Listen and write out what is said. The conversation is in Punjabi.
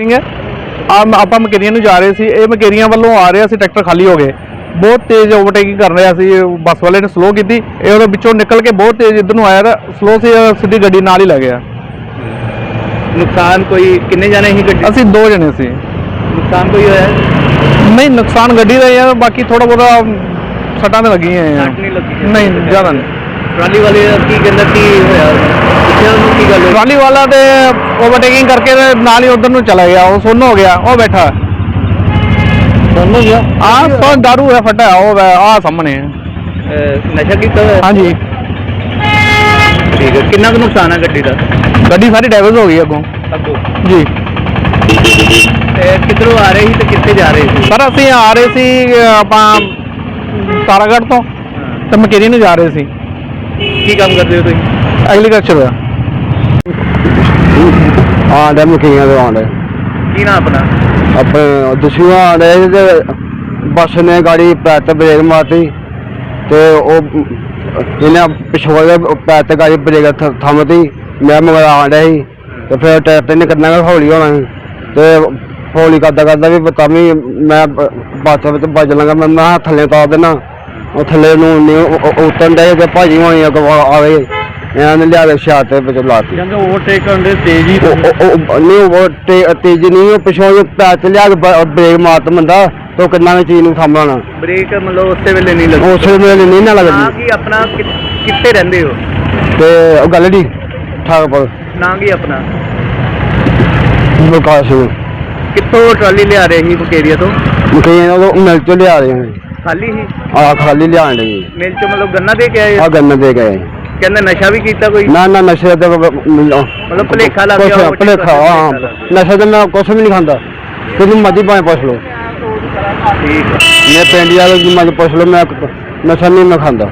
ਸਿੰਘ ਆਪਾਂ ਮਕੇਰੀਆਂ ਨੂੰ ਜਾ ਰਹੇ ਸੀ। ਇਹ ਮਕੇਰੀਆਂ ਵੱਲੋਂ ਆ ਰਿਹਾ ਸੀ ਟਰੈਕਟਰ ਖਾਲੀ ਹੋ ਗਏ। ਬਹੁਤ ਤੇਜ਼ ਓਵਰਟੇਕਿੰਗ ਕਰ ਰਿਹਾ ਸੀ। ਬੱਸ ਵਾਲੇ ਨੇ ਸਲੋ ਕੀਤੀ। ਇਹ ਉਹਦੇ ਵਿੱਚੋਂ ਨਿਕਲ ਕੇ ਬਹੁਤ ਤੇਜ਼ ਇੱਧਰ ਨੂੰ ਆਇਆ ਤਾਂ ਸਲੋ ਸੀ ਸਿੱਧੀ ਗੱਡੀ ਨਾਲ ਹੀ ਲੱਗ ਗਿਆ। ਨੁਕਸਾਨ ਕੋਈ ਕਿੰਨੇ ਜਾਣੇ ਸੀ ਗੱਡੀ? ਅਸੀਂ ਦੋ ਜਣੇ ਸੀ। ਨੁਕਸਾਨ ਕੋਈ ਹੋਇਆ? ਨਹੀਂ ਨੁਕਸਾਨ ਗੱਡੀ ਦਾ ਹੀ ਹੈ ਬਾਕੀ ਥੋੜਾ ਬਹੁਤਾ ਸੱਟਾਂ ਤੇ ਲੱਗੀਆਂ ਨਹੀਂ ਲੱਗੀ। ਨਹੀਂ ਜ਼ਿਆਦਾ ਨਹੀਂ। ਟਰਾਲੀ ਵਾਲੇ ਕੀ ਕਹਿੰਦਾ ਕੀ ਹੋਇਆ? ਪੁੱਛਿਆ ਉਹਨੂੰ ਕੀ ਗੱਲ ਹੋਈ? ਟਰਾਲੀ ਵਾਲਾ ਤੇ ਓਵਰਟੇਕਿੰਗ ਕਰਕੇ ਤੇ ਨਾਲ ਹੀ ਉਧਰ ਨੂੰ ਚਲਾ ਗਿਆ ਉਹ ਸੁੰਨ ਹੋ ਗਿਆ ਉਹ ਬੈਠਾ। ਸੁੰਨ ਹੋ ਗਿਆ? ਆ ਸੋ ਦਾਰੂ ਹੈ ਫਟਾ ਉਹ ਆ ਸਾਹਮਣੇ ਹੈ। ਅਹ ਨਸ਼ਾ ਕੀਤਾ ਹੋਇਆ? ਹਾਂਜੀ। ਠੀਕ ਹੈ ਕਿੰਨਾ ਕੁ ਨੁਕਸਾਨ ਹੈ ਗੱਡੀ ਦਾ? ਗੱਡੀ ਸਾਰੀ ਡੈਮੇਜ ਹੋ ਗਈ ਅੱਗੋਂ। ਅੱਗੋਂ? ਜੀ। ਕਿੱਧਰੋਂ ਆ ਰਹੇ ਸੀ ਤੇ ਕਿੱਥੇ ਜਾ ਰਹੇ ਸੀ? ਸਰ ਅਸੀਂ ਆ ਰਹੇ ਸੀ ਅ, ਆਪਾਂ ਤਾਰਾਗੜ੍ਹ ਤੋਂ ਤੇ ਮਕੇਰੀ ਨੂੰ ਜਾ ਰਹੇ ਸੀ। ਕੀ ਕੰਮ ਕਰਦੇ ਹੋ ਤੁਸੀਂ? ਐਗਰੀਕਲਚਰ ਦਾ। ਹਾਂ ਡੇ ਮਕੀਆਂ ਦੇ ਆਉਂਦੇ ਕੀ ਨਾਮ ਆਪਣਾ? ਆਪਣੇ ਦਸ਼ੂਆ ਆਉਂਦੇ ਤੇ ਬੱਸ ਨੇ ਗਾੜੀ ਪੈਰ ਤੇ ਬ੍ਰੇਕ ਮਾਰਤੀ ਤੇ ਉਹ ਇਹਨੇ ਪਿਛੋੜ ਕੇ ਪੈਰ ਤੇ ਗਾੜੀ ਬ੍ਰੇਕ ਥੰਮਤੀ। ਮੈਂ ਮਗਰ ਆਉਂਦਾ ਸੀ ਤੇ ਫਿਰ ਟਰੈਕਟਰ ਨੇ ਕਿੰਨਾ ਕੁ ਹੌਲੀ ਹੋਣਾ ਸੀ ਤੇ ਹੌਲੀ ਕਰਦਾ ਕਰਦਾ ਵੀ ਤਾਂ ਵੀ ਮੈਂ ਬ- ਬੱਸ ਵਿੱਚ ਵੱਜ ਲਾਂਗਾ ਮੈਂ ਮੈਂ ਥੱਲੇ ਤਾਰ ਦੇਣਾ ਉਹ ਥੱਲੇ ਨੂੰ ਨਹੀਂ ਉਤਰਨ ਦੇ ਤੇ ਭਾਜੀ ਹੋਣੀ ਆ ਆ ਗਏ ਇਹਨਾਂ ਨੇ ਲਿਆ ਕੇ ਛਾਤ ਤੇ ਵਿੱਚ ਲਾਤੀ। ਕਹਿੰਦੇ ਓਵਰਟੇਕ ਕਰਨ ਦੇ ਤੇਜ਼ ਉਹ- ਉਹ- ਉਹ- ਨਹੀਂ ਉਹ ਤੇ ਤੇਜ਼ ਨਹੀਂ ਉਹ ਪਿਛੋਂ ਜੋ ਪੈਰ ਤੇ ਲਿਆ ਕੇ ਬ- ਬ੍ਰੇਕ ਮਾਰਤ ਬੰਦਾ ਤੇ ਉਹ ਕਿੰਨਾ ਵੀ ਚੀਜ਼ ਨੂੰ ਸਾਂਭਣਾ ਬ੍ਰੇਕ ਮਤਲਬ ਉਸੇ ਵੇਲੇ ਨਹੀਂ ਲੱਗੀ ਉਸੇ ਵੇਲੇ ਨਹੀਂ ਨਾ ਨਾ ਲੱਗਦੀ। ਕੀ ਆਪਣਾ ਕਿ- ਕਿੱਥੇ ਰਹਿੰਦੇ ਹੋ? ਤੇ ਉਹ ਗੱਲ ਦੀ ਠਾਕਪੁਰ ਨਾਂ ਕੀ ਆਪਣਾ? ਵਿਕਾਸ ਸਿੰਘ ਕਿੱਥੋਂ ਟਰਾਲੀ ਲਿਆ ਰਹੇ ਸੀ ਬਕੇਰੀਆ ਤੋਂ? ਮਕਈਆਂ ਉਹ ਮਿਲ ਚੋਂ ਲਿਆ ਰਹੇ ਨੇ ਖਾਲੀ ਸੀ? ਆ ਖਾਲੀ ਲਿਆਣ ਲਈ। ਮਿਲ ਚ ਮਤਲਬ ਗੰਨਾ ਦੇ ਕੇ ਆਏ? ਆ ਗੰਨ ਦੇ ਗਏ ਕਹਿੰਦੇ ਨਸ਼ਾ ਵੀ ਕੀਤਾ ਕੋਈ? ਨਾ ਨਾ ਨਸ਼ੇ ਤੇ ਮਤਲਬ ਭੁਲੇਖਾ ਲੱਗ ਗਿਆ ਭੁਲੇਖਾ ਹਾਂ। ਨਸ਼ੇ ਤੇ ਮੈਂ ਕੁਛ ਵੀ ਨਹੀਂ ਖਾਂਦਾ। ਤੁਸੀਂ ਮਰਜ਼ੀ ਭਾਵੇਂ ਪੁੱਛ ਲਓ। ਠੀਕ ਹੈ। ਮੈਂ ਪਿੰਡ ਵਾਲੇ ਦੀ ਮਰਜ਼ੀ ਪੁੱਛ ਲਓ ਮੈਂ ਨਸ਼ਾ ਨਹੀਂ ਮੈਂ ਖਾਂਦਾ।